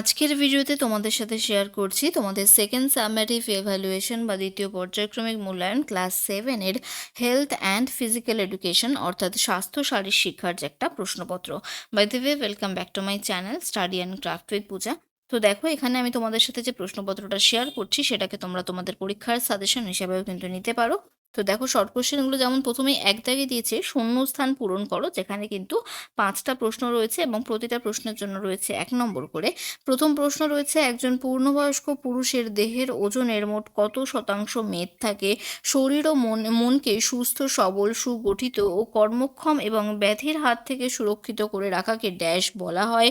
আজকের ভিডিওতে তোমাদের সাথে শেয়ার করছি তোমাদের সেকেন্ড সামেটিভ এভ্যালুয়েশন বা দ্বিতীয় পর্যায়ক্রমিক মূল্যায়ন ক্লাস সেভেনের হেলথ অ্যান্ড ফিজিক্যাল এডুকেশন অর্থাৎ স্বাস্থ্য শারীর শিক্ষার যে একটা প্রশ্নপত্র। By the way welcome back to my channel study and craft with Puja তো দেখো, এখানে আমি তোমাদের সাথে যে প্রশ্নপত্রটা শেয়ার করছি, সেটাকে তোমরা তোমাদের পরীক্ষার সাজেশন হিসেবেও কিন্তু নিতে পারো। তো দেখো শর্ট কোশ্চেনগুলো যেমন প্রথমেই এক দাগে দিয়েছে, শূন্যস্থান পূরণ করো, যেখানে কিন্তু পাঁচটা প্রশ্ন রয়েছে এবং প্রতিটা প্রশ্নের জন্য রয়েছে এক নম্বর করে। প্রথম প্রশ্ন রয়েছে, একজন পূর্ণবয়স্ক পুরুষের দেহের ওজনের মোট কত শতাংশ মেদ থাকে? শরীর ও মন, মনকে সুস্থ, সবল, সুগঠিত ও কর্মক্ষম এবং ব্যাধির হাত থেকে সুরক্ষিত করে রাখাকে ড্যাশ বলা হয়।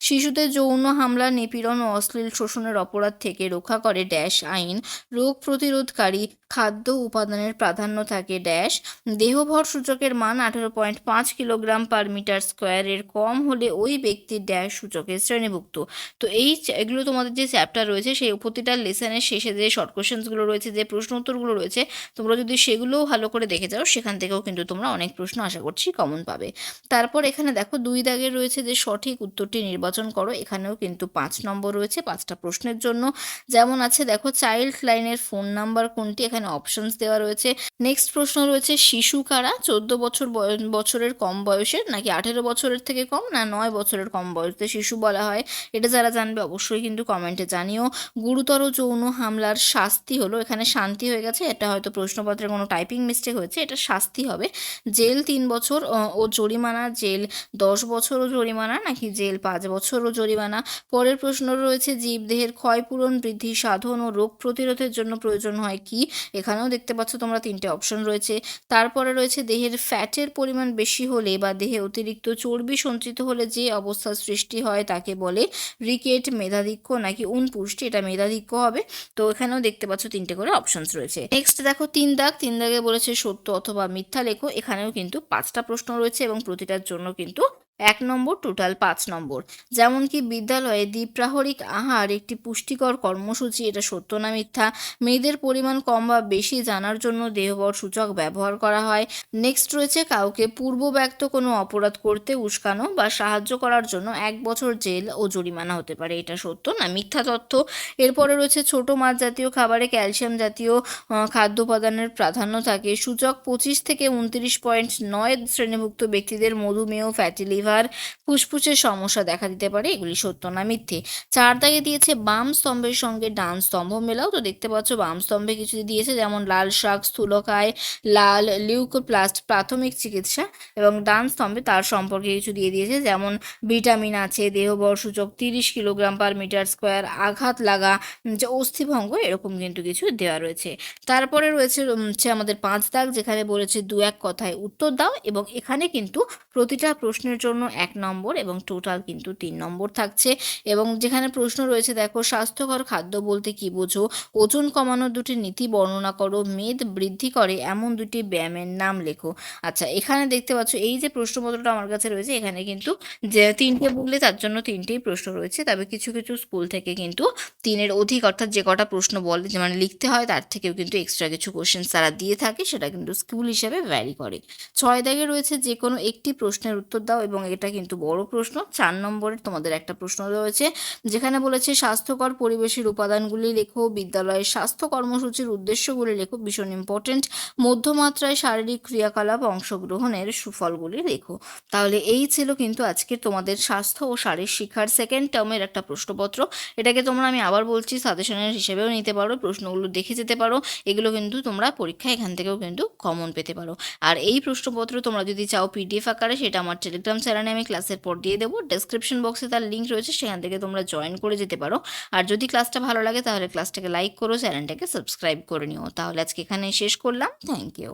শিশুদের যৌন হামলা নিপীড়ন ও অশ্লীল শোষণের অপরাধ থেকে রক্ষা করে ড্যাশ আইন, রোগ প্রতিরোধকারী খাদ্য উপাদানের প্রাধান্য থাকে ড্যাশ। দেহভর সূচকের মান আঠেরো পয়েন্ট পাঁচ কিলোগ্রাম পার মিটার স্কোয়ারের কম হলে ওই ব্যক্তির ড্যাশ সূচকের শ্রেণীভুক্ত। তো এই এগুলো তোমাদের যে চ্যাপ্টার রয়েছে, সেই প্রতিটা লেসনের শেষে যে শর্ট কোশ্চেন্সগুলো রয়েছে, যে প্রশ্ন উত্তরগুলো রয়েছে, তোমরা যদি সেগুলোও ভালো করে দেখে যাও, সেখান থেকেও কিন্তু তোমরা অনেক প্রশ্ন আশা করছি কমন পাবে। তারপর এখানে দেখো দুই দাগে রয়েছে যে সঠিক উত্তরটি নির্বাচন করো, এখানেও কিন্তু পাঁচ নম্বর রয়েছে পাঁচটা প্রশ্নের জন্য। যেমন আছে দেখো, চাইল্ড লাইনের ফোন নাম্বার কোনটি? এখানে অপশনস দেওয়া রয়েছে। নেক্সট প্রশ্ন রয়েছে, শিশু কারা? চোদ্দ বছর বছরের কম বয়সের নাকি আঠেরো বছরের থেকে কম না নয় বছরের কম বয়সে শিশু বলা হয়। এটা যারা জানবে অবশ্যই কিন্তু কমেন্টে জানিও। গুরুতর যৌন হামলার শাস্তি হলো, এখানে শান্তি হয়ে গেছে। এটা হয়তো প্রশ্নপত্রে কোনো টাইপিং মিস্টেক হয়েছে, এটা শাস্তি হবে। জেল তিন বছর, ও জরিমানা, জেল দশ বছর ও জরিমানা নাকি জেল পাঁচ বছর ও জরিমানা? পরের প্রশ্ন রয়েছে, জীবদেহের ক্ষয়পূরণ বৃদ্ধি সাধন ও রোগ প্রতিরোধের জন্য প্রয়োজন হয় কি? এখানেও দেখতে পাচ্ছ তোমরা তিনটে অপশন রয়েছে। তারপরে রয়েছে দেহের ফ্যাটের পরিমাণ বেশি হলে বা দেহে অতিরিক্ত চর্বি সঞ্চিত হলে যে অবস্থার সৃষ্টি হয় তাকে বলে রিকেট মেধাধিক্য নাকি উনপুষ্টি, এটা মেধাধিক্য হবে। তো এখানেও দেখতে পাচ্ছ তিনটে করে অপশনস রয়েছে। নেক্সট দেখো তিন দাগ। তিন দাগে বলেছে সত্য অথবা মিথ্যা লেখো। এখানেও কিন্তু পাঁচটা প্রশ্ন রয়েছে এবং প্রতিটার জন্য কিন্তু এক নম্বর, টোটাল পাঁচ নম্বর। যেমন কি বিদ্যালয়ে দ্বিপ্রাহরিক আহার একটি পুষ্টিকর কর্মসূচি, এটা সত্য না মিথ্যা? মেয়েদের পরিমাণ কম বা বেশি জানার জন্য দেহবর সূচক ব্যবহার করা হয়। নেক্সট রয়েছে কাউকে পূর্ব ব্যক্ত কোনো অপরাধ করতে উস্কানো বা সাহায্য করার জন্য এক বছর জেল ও জরিমানা হতে পারে। এটা সত্য না মিথ্যা তথ্য? এরপরে রয়েছে ছোট মাছ জাতীয় খাবারে ক্যালসিয়াম জাতীয় খাদ্য উপাদানের প্রাধান্য থাকে। সূচক পঁচিশ থেকে উনত্রিশ পয়েন্ট নয় শ্রেণীভুক্ত ব্যক্তিদের মধুমেহ ফ্যাটি লিভার ফুসফুসের সমস্যা দেখা দিতে পারে, এগুলি সত্য না, মিথ্যে। চার দাগে দিয়েছে বাম স্তম্ভের সঙ্গে ডান স্তম্ভ মেলাও, তো দেখতে পাচ্ছ বাম স্তম্ভে কিছু দিয়েছে, যেমন লাল শাক, স্থূলকায়, লাল লিউকোপ্লাস্ট, প্রাথমিক চিকিৎসা, এবং ডান স্তম্ভে তার সম্পর্কে কিছু দিয়ে দিয়েছে, যেমন ভিটামিন আছে দেহবর সূচক তিরিশ কিলোগ্রাম পার মিটার স্কোয়ার, আঘাত লাগা যে অস্থিভঙ্গ, এরকম কিন্তু কিছু দেওয়া রয়েছে। তারপরে রয়েছে হচ্ছে আমাদের পাঁচ দাগ, যেখানে বলেছে দু এক কথায় উত্তর দাও, এবং এখানে কিন্তু প্রতিটা প্রশ্নের জন্য এক নম্বর এবং টোটাল কিন্তু তিন নম্বর থাকছে। এবং যেখানে প্রশ্ন রয়েছে, দেখো, স্বাস্থ্যকর খাদ্য বলতে কি বোঝো? ওজন কমানোর দুটি নীতি বর্ণনা করো, মেদ বৃদ্ধি করে এমন দুটি ব্যায়ামের নাম লেখো। আচ্ছা এখানে দেখতে পাচ্ছ, এই যে প্রশ্নপত্রটা আমার কাছে রয়েছে, এখানে কিন্তু যে তিনটে বললে তার জন্য তিনটেই প্রশ্ন রয়েছে, তবে কিছু কিছু স্কুল থেকে কিন্তু তিনের অধিক, অর্থাৎ যে কটা প্রশ্ন বলে, যে মানে লিখতে হয়, তার থেকেও কিন্তু এক্সট্রা কিছু কোশ্চেন তারা দিয়ে থাকে, সেটা কিন্তু স্কুল হিসেবে ভ্যারি করে। ছয় দাগে রয়েছে, যে কোনো একটি প্রশ্নের উত্তর দাও এবং এটা কিন্তু বড় প্রশ্ন। চার নম্বরের তোমাদের একটা প্রশ্ন রয়েছে, যেখানে বলেছে, স্বাস্থ্যকর পরিবেশের উপাদানগুলি লেখো, বিদ্যালয়ের স্বাস্থ্য কর্মসূচির উদ্দেশ্যগুলি লেখো, ভীষণ ইম্পর্টেন্ট মধ্যমাত্রায় শারীরিক ক্রিয়াকলাপ অংশগ্রহণের সুফলগুলি লেখো। তাহলে এই ছিল কিন্তু আজকে তোমাদের স্বাস্থ্য ও শারীর শিক্ষার সেকেন্ড টার্মের একটা প্রশ্নপত্র। এটাকে তোমরা আমি আবার বলছি সাজেশনের হিসেবেও নিতে পারো, প্রশ্নগুলো দেখে যেতে পারো। এগুলো কিন্তু তোমরা পরীক্ষা এখান থেকেও কিন্তু কমন পেতে পারো। আর এই প্রশ্নপত্র তোমরা যদি চাও পিডিএফ আকারে, সেটা আমার টেলিগ্রাম চ্যানেলে আমি ক্লাসের পর দিয়ে দেবো। ডেসক্রিপশন বক্সে তার লিঙ্ক রয়েছে, সেখান থেকে তোমরা জয়েন করে যেতে পারো। আর যদি ক্লাসটা ভালো লাগে, তাহলে ক্লাসটাকে লাইক করো চ্যানেলটাকে সাবস্ক্রাইব করে নিও। তাহলে আজকে এখানে শেষ করলাম। Thank you